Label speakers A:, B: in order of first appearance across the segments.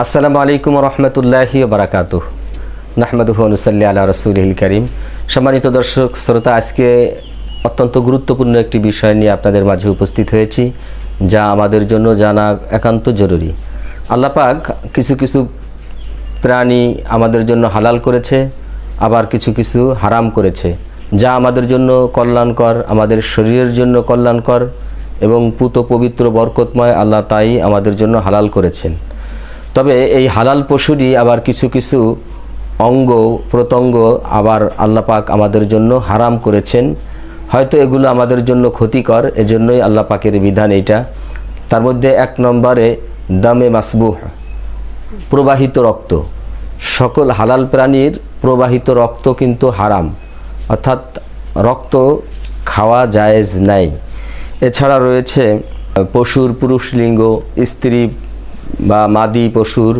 A: আসসালামু আলাইকুম রহমতুল্লাহি বারাকাতু নাহমাদুহনুসাল্লি আল্লাহ রসুলহিল করিম। সম্মানিত দর্শক, শ্রোতা, আজকে অত্যন্ত গুরুত্বপূর্ণ একটি বিষয় নিয়ে আপনাদের মাঝে উপস্থিত হয়েছি, যা আমাদের জন্য জানা একান্ত জরুরি। আল্লাপাক কিছু কিছু প্রাণী আমাদের জন্য হালাল করেছে, আবার কিছু কিছু হারাম করেছে, যা আমাদের জন্য কল্যাণকর, আমাদের শরীরের জন্য কল্যাণকর এবং পুত পবিত্র বরকতময় আল্লাহ তাই আমাদের জন্য হালাল করেছেন। তবে এই হালাল পশুরই আবার কিছু কিছু অঙ্গ, প্রত্যঙ্গ আবার আল্লাহ পাক আমাদের জন্য হারাম করেছেন। হয়তো এগুলো আমাদের জন্য ক্ষতিকর, এজন্যই আল্লাহ পাকের বিধান এইটা। তার মধ্যে এক নম্বরে দামে মাসবুহ, প্রবাহিত রক্ত। সকল হালাল প্রাণীর প্রবাহিত রক্ত কিন্তু হারাম। অর্থাৎ রক্ত খাওয়া জায়েজ নাই। এছাড়া রয়েছে পশুর পুরুষ লিঙ্গ স্ত্রী বা মাদি পশুর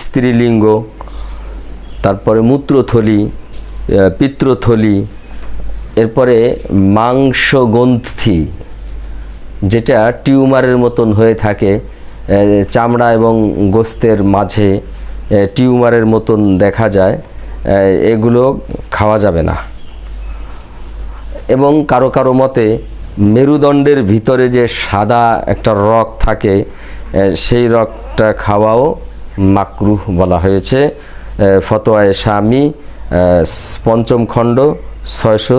A: স্ত্রীলিঙ্গ, তারপরে মূত্রথলি পিত্রথলি, এরপরে মাংসগ্রন্থি যেটা টিউমারের মতন হয়ে থাকে চামড়া এবং গোস্তের মাঝে টিউমারের মতন দেখা যায় এগুলো খাওয়া যাবে না। এবং কারও কারও মতে মেরুদণ্ডের ভিতরে যে সাদা একটা রক থাকে সেই রকটা খাওয়াও মাকরুহ বলা হয়েছে। ফতোয়ায় স্বামী পঞ্চম খণ্ড, ছয়শো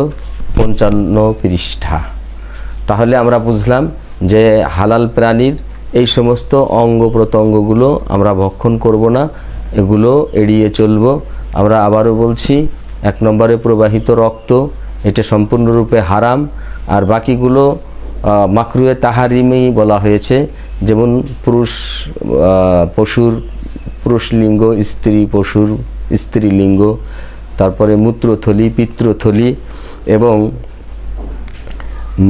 A: পঞ্চান্ন পৃষ্ঠা। তাহলে আমরা বুঝলাম যে হালাল প্রাণীর এই সমস্ত অঙ্গ প্রত্যঙ্গগুলো আমরা ভক্ষণ করব না, এগুলো এড়িয়ে চলব। আমরা আবারও বলছি, এক নম্বরে প্রবাহিত রক্ত, এটা সম্পূর্ণরূপে হারাম। আর বাকিগুলো মাকরুয়ে তাহারিমেই বলা হয়েছে। যেমন পুরুষ পশুর, পুরুষ লিঙ্গ, স্ত্রী পশুর স্ত্রীলিঙ্গ তারপরে মূত্রথলি, পিত্রথলি এবং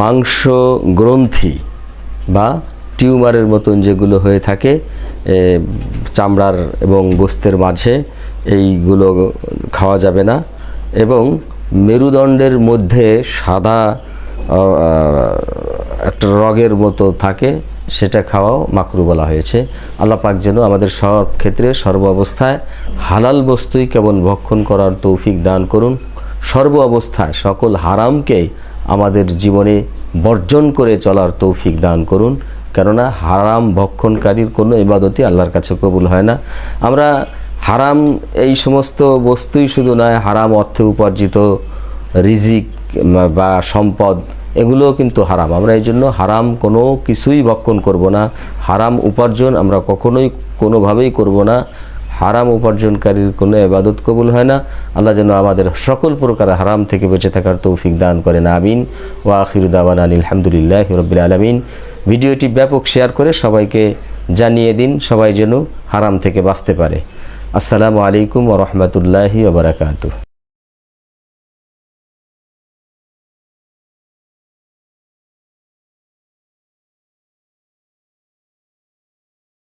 A: মাংস গ্রন্থি বা টিউমারের মতন যেগুলো হয়ে থাকে চামড়ার এবং গোস্তের মাঝে, এইগুলো খাওয়া যাবে না। এবং মেরুদণ্ডের মধ্যে সাদা একটা রগের মতো থাকে, সেটা খাওয়াও মাকরু বলা হয়েছে। আল্লাহ পাক যেন আমাদের সব ক্ষেত্রে সর্ব অবস্থায় হালাল বস্তুই কেবল ভক্ষণ করার তৌফিক দান করুন। সর্ব অবস্থায় সকল হারামকে আমাদের জীবনে বর্জন করে চলার তৌফিক দান করুন। কেননা হারাম ভক্ষণকারীর কোনো ইবাদতই আল্লাহর কাছে কবুল হয় না। আমরা হারাম এই সমস্ত বস্তুই শুধু নয়, হারাম অর্থে উপার্জিত রিজিক বা সম্পদ, এগুলোও কিন্তু হারাম। আমরা এই জন্য হারাম কোনো কিছুই ভক্ষণ করব না। হারাম উপার্জন আমরা কখনোই কোনোভাবেই করব না। হারাম উপার্জনকারীর কোনো এবাদত কবুল হয় না। আল্লাহ যেন আমাদের সকল প্রকার হারাম থেকে বেঁচে থাকার তৌফিক দান করেন। আমিন। ও আখিরুদ্দাওয়ান আলহামদুলিল্লাহ রবিল আলমিন। ভিডিওটি ব্যাপক শেয়ার করে সবাইকে জানিয়ে দিন, সবাই যেন হারাম থেকে বাঁচতে পারে। আসসালামু আলাইকুম ও রহমতুল্লাহি ওবরাকাতুহ